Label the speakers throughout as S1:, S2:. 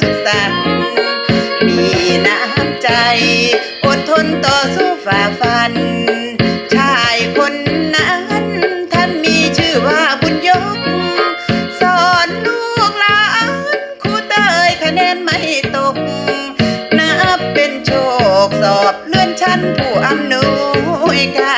S1: สุขสันมีน้ำใจ อดทนต่อสู้ฝ่าฟัน ชายคนนั้น ท่านมีชื่อว่าบุญยก สอนลูกหลานครูเตยคะแนนไม่ตก นับเป็นโชคสอบเลื่อนชั้นผู้อำนวยการ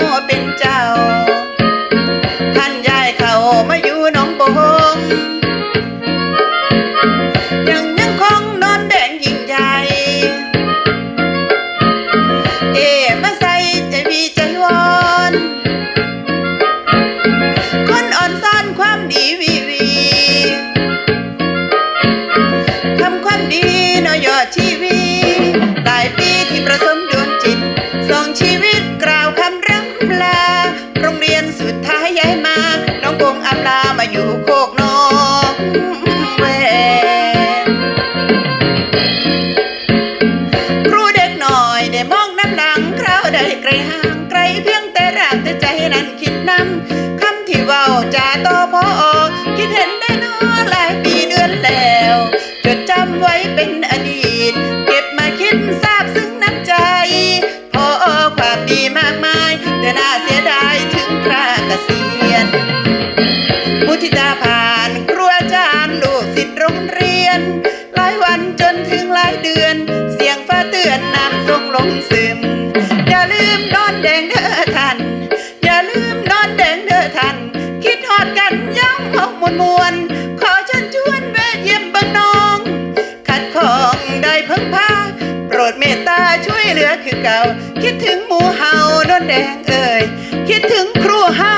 S1: ท่อ ห่างไกลเพียงแต่รากแต่ใจนั้นคิดนำคำที่เว้าจาต่อพอคิดเห็นได้นอหลายปีเดือนแล้ว จดจำไว้เป็นอดีต เก็บมาคิดทราบซึ้งน้ำใจ พอความดีมากมายแต่น่าเสียดายถึงพระเกษียณมุทิตาผ่านครูอาจารย์ลูกศิษย์โรงเรียน หลายวันจนถึงหลายเดือน เสียงฟ้าเตือนน้ำทรงลงซึม ลืมนอนแดงเด้อท่านอย่าลืมนอนแดงเด้อท่านคิดฮอดกันย้ำเอามวลมวลขอเชิญชวนแวะเยี่ยมบังน้อง ขัดของได้เพิ่งพาโปรดเมตตาช่วยเหลือคือเก่า คิดถึงหมูเห่านอนแดงเอ่ยคิดถึงครูเห่า